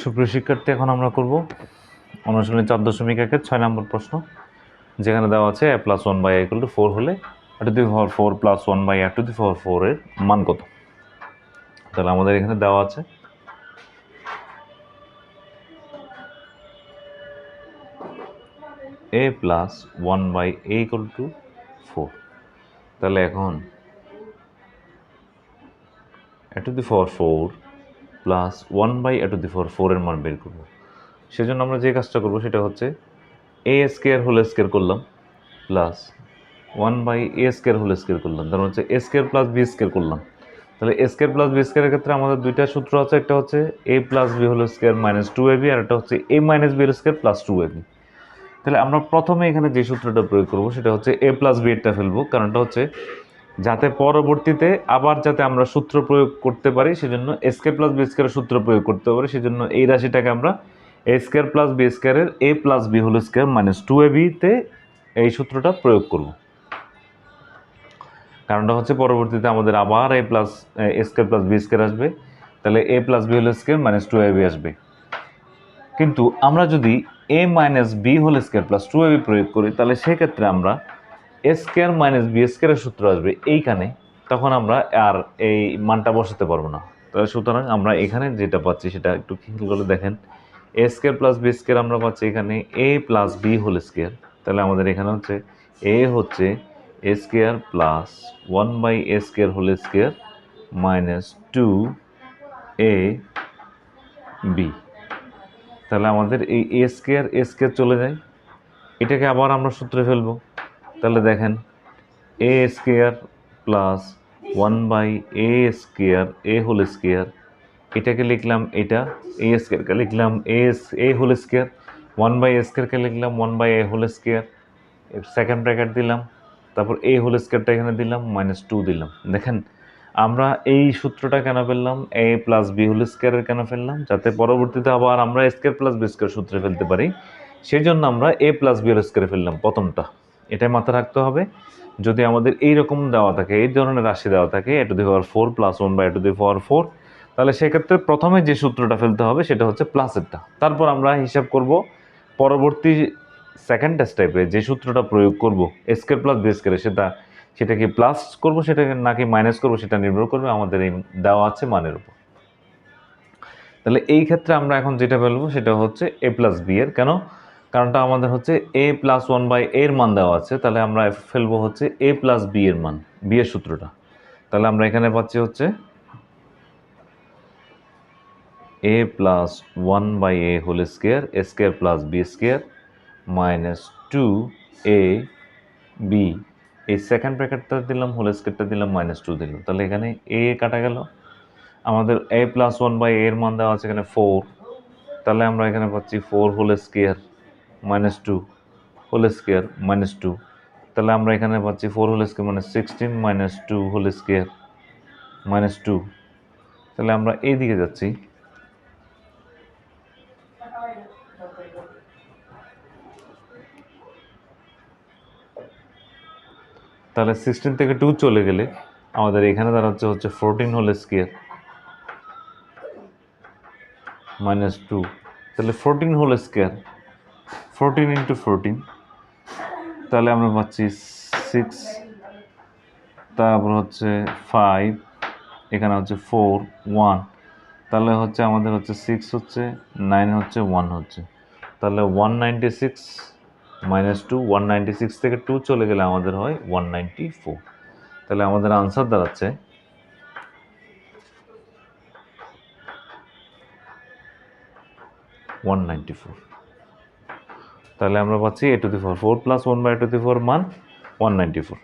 সুপ্রিয় শিক্ষার্থী, এখন আমরা করব অনুশীলনী চার দশমিক একের ছয় নম্বর প্রশ্ন, যেখানে দেওয়া আছে A plus one by A equal to four হলে A to the power four plus one by A to the power ফোরের মান কত? তাহলে আমাদের এখানে দেওয়া আছে A plus one by A equal to four তাহলে এখন A to the four four plus one by A to the four ফোরের মান বের করব। সেজন্য আমরা যে কাজটা করব সেটা হচ্ছে এ স্কোয়ার হোল স্কোয়ার করলাম plus one by A square whole square করলাম। তার মানে হচ্ছে A square plus B square করলাম। তাহলে এ স্কোয়ার প্লাস বি স্কোয়ারের ক্ষেত্রে আমাদের দুইটা সূত্র আছে, একটা হচ্ছে A plus B whole square minus two A B আর একটা হচ্ছে A minus B square plus two A B তাহলে আমরা প্রথমে এখানে যে সূত্রটা প্রয়োগ করব সেটা হচ্ছে এ প্লাস বি এরটা ফেলব, কারণটা হচ্ছে যাতে পরবর্তীতে আবার যাতে আমরা সূত্র প্রয়োগ করতে পারি, সেজন্য স্কে প্লাস বি স্কোয়ারের সূত্র প্রয়োগ করতে পারি, সেজন্য এই রাশিটাকে আমরা এ স্কোয়ার প্লাস বি স্কোয়ারের A plus B whole square minus two A বিতে এই সূত্রটা প্রয়োগ করব। কারণটা হচ্ছে পরবর্তীতে আমাদের আবার A plus A square plus B square আসবে, তাহলে A plus B whole square minus two A B আসবে। কিন্তু আমরা যদি A minus B whole square plus two A B প্রয়োগ করি, তাহলে সেক্ষেত্রে আমরা এ স্কোয়ার মাইনাস বি স্কোয়ারের সূত্র আসবে এইখানে, তখন আমরা আর এই মানটা বসাতে পারব না। তাহলে সুতরাং আমরা এখানে যেটা পাচ্ছি সেটা একটু খেয়াল করে দেখেন। A square plus B square আমরা পাচ্ছি এখানে A plus B whole square তাহলে আমাদের এখানে হচ্ছে এ হচ্ছে A square plus one by A square whole square minus two A B তাহলে আমাদের এই এ স্কোয়ার এ স্কোয়ার চলে যায়। এটাকে আবার আমরা সূত্রে ফেলব। তাহলে দেখেন A square plus one by A square A whole square এটাকে লিখলাম এটা এ স্কোয়ারকে লিখলাম A A whole square one by A স্কোয়ারকে লিখলাম one by A whole square second bracket দিলাম, তারপর এ হোল স্কোয়ারটা এখানে দিলাম মাইনাস টু দিলাম। দেখেন, আমরা এই সূত্রটা কেন ফেললাম? এ প্লাস বি হোল স্কোয়ারের কেন ফেললাম? যাতে পরবর্তীতে আবার আমরা স্কোয়ার প্লাস বি স্কোয়ার সূত্রে ফেলতে পারি। সেই জন্য আমরা এ প্লাস বি হোল স্কোয়ারে ফেললাম প্রথমটা। এটাই মাথায় রাখতে হবে। যদি আমাদের এই রকম দেওয়া থাকে, এই ধরনের রাশি দেওয়া থাকে A to the power four plus one by to the power four তাহলে সেক্ষেত্রে প্রথমে যে সূত্রটা ফেলতে হবে সেটা হচ্ছে প্লাসেরটা তারপর আমরা হিসাব করব পরবর্তী সেকেন্ড টেস্ট টাইপে যে সূত্রটা প্রয়োগ করব স্কোয়ার প্লাস বি স্কোয়ারে সেটা সেটা কি প্লাস করব সেটাকে নাকি মাইনাস করব, সেটা নির্ভর করবে আমাদের এই দেওয়া আছে মানের উপর। তাহলে এই ক্ষেত্রে আমরা এখন যেটা ফেলব সেটা হচ্ছে এ প্লাস বি এর। কেন? কারণটা আমাদের হচ্ছে এ প্লাস ওয়ান বাই এর মান দেওয়া আছে, তাহলে আমরা ফেলব হচ্ছে এ প্লাস বি এর মান বি এর সূত্রটা। তাহলে আমরা এখানে পাচ্ছি হচ্ছে A plus one by A whole square A square plus B square minus two A B এই সেকেন্ড ব্র্যাকেটটা দিলাম হোল স্কোয়ারটা দিলাম মাইনাস টু দিলাম। তাহলে এখানে এ কাটা গেল। আমাদের এ প্লাস ওয়ান বাই এর মান দেওয়া আছে এখানে ফোর তাহলে আমরা এখানে পাচ্ছি four whole square minus two whole square minus two তাহলে আমরা এখানে পাচ্ছি ফোর হোল স্কোয়ার মানে sixteen minus two whole square minus two তাহলে আমরা এই দিকে যাচ্ছি। তাহলে সিক্সটিন থেকে টু চলে গেলে আমাদের এখানে দাঁড়াচ্ছে হচ্ছে fourteen whole square minus two তাহলে fourteen whole square fourteen into fourteen তাহলে আমরা পাচ্ছি সিক্স তারপর হচ্ছে ফাইভ এখানে হচ্ছে ফোর ওয়ান তাহলে হচ্ছে আমাদের হচ্ছে সিক্স হচ্ছে নাইন হচ্ছে ওয়ান হচ্ছে। তাহলে one ninety six minus two one ninety six থেকে টু চলে গেলে আমাদের হয় ওয়ান নাইনটি ফোর তাহলে আমাদের আনসার দাঁড়াচ্ছে। ওয়ান নাইনটি ফোর তাহলে আমরা পাচ্ছি A to the four four plus one by to the four মান ওয়ান নাইনটি ফোর